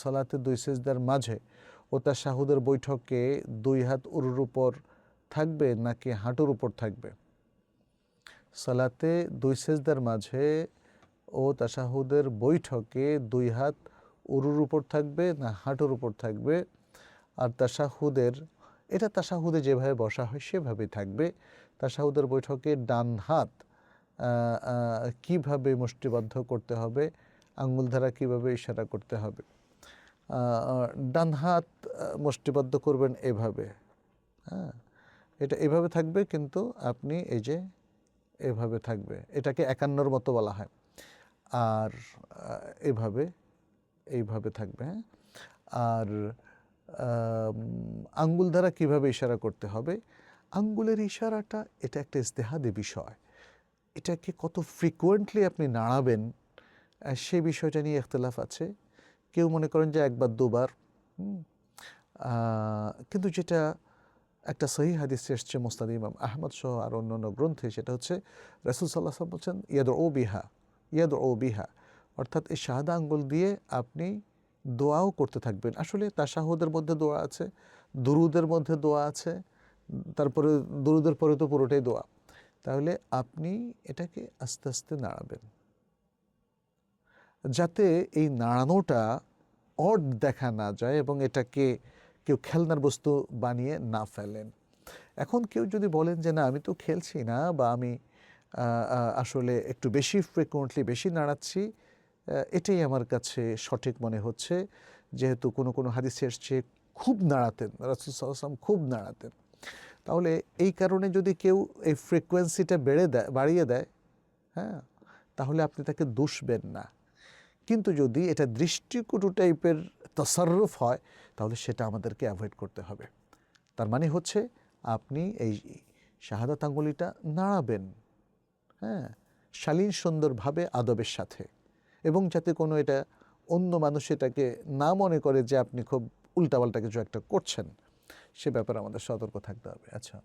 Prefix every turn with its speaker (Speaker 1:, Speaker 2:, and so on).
Speaker 1: সলাতে দুই সেজদার মাঝে ও তার শাহুদের বৈঠকে দুই হাত উরুর উপর থাকবে নাকি হাঁটুর উপর থাকবে? সলাতে দুই সেজদার মাঝে ও তাশাহুদের বৈঠকে দুই হাত উরুর উপর থাকবে না হাঁটুর উপর থাকবে? আর তাশাহুদের, এটা তাশাহুদে যেভাবে বসা হয় সেভাবেই থাকবে। তাশাহুদের বৈঠকে ডান হাত কীভাবে মুষ্টিবদ্ধ করতে হবে, আঙ্গুল দ্বারা কীভাবে ইশারা করতে হবে? ডান হাত মুষ্টিবদ্ধ করবেন এভাবে। হ্যাঁ এটা এভাবে থাকবে কিন্তু আপনি এই যে এভাবে থাকবে। এটাকে একান্নর মতো বলা হয়। আর এভাবে এইভাবে থাকবে হ্যাঁ। আর আঙ্গুল দ্বারা কীভাবে ইশারা করতে হবে? আঙ্গুলের ইশারাটা এটা একটা ইস্তেহাদি বিষয়। এটাকে কত ফ্রিকুয়েন্টলি আপনি নাড়াবেন আহ, সে বিষয়টা নিয়ে ইখতলাফ আছে। কেউ মনে করেন যে একবার, দুবার কিন্তু যেটা একটা সহি হাদিস এসছে মোস্তাদ ইমাম আহমদ সহ আর অন্যান্য গ্রন্থে, সেটা হচ্ছে রাসুল সাল্লাহ সাল্লাম বলছেন ইয়াদ ও বিহা ইয়াদ ও বিহা। অর্থাৎ এই শাহাদা আঙ্গুল দিয়ে আপনি দোয়াও করতে থাকবেন। আসলে তাশাহুদের মধ্যে দোয়া আছে, দুরুদের মধ্যে দোয়া আছে, তারপরে দুরুদের পরে তো পুরোটাই দোয়া। তাহলে আপনি এটাকে আস্তে আস্তে নাড়াবেন। যাতে এই নাড়ানোটা অড দেখা না যায় এবং এটাকে কেউ খেলনার বস্তু বানিয়ে না ফেলেন। এখন কেউ যদি বলেন যে, না, আমি তো খেলছি না বা আমি আসলে একটু বেশি ফ্রিকুয়েন্টলি বেশি নাড়াচ্ছি এটাই আমার কাছে সঠিক মনে হচ্ছে। যেহেতু কোনো কোনো হাদিসে এসছে, খুব নাড়াতেন। রাসুল সাল্লাম খুব নাড়াতেন। তাহলে এই কারণে যদি কেউ এই ফ্রিকোয়েন্সিটা বেড়ে দেয় বাড়িয়ে দেয় হ্যাঁ তাহলে আপনি তাকে দুষবেন না। কিন্তু যদি এটা দৃষ্টিকটু টাইপের তসরফ হয়, তাহলে সেটা আমাদেরকে অ্যাভয়েড করতে হবে। তার মানে হচ্ছে আপনি এই শাহাদাত আঙ্গুলিটা নাড়াবেন হ্যাঁ শালীন সুন্দরভাবে আদবের সাথে। এবং যাতে কোনো এটা অন্য মানুষ এটাকে না মনে করে যে আপনি খুব উল্টাপাল্টা কিছু একটা করছেন, সে ব্যাপারে আমাদের সতর্ক থাকতে হবে। আচ্ছা।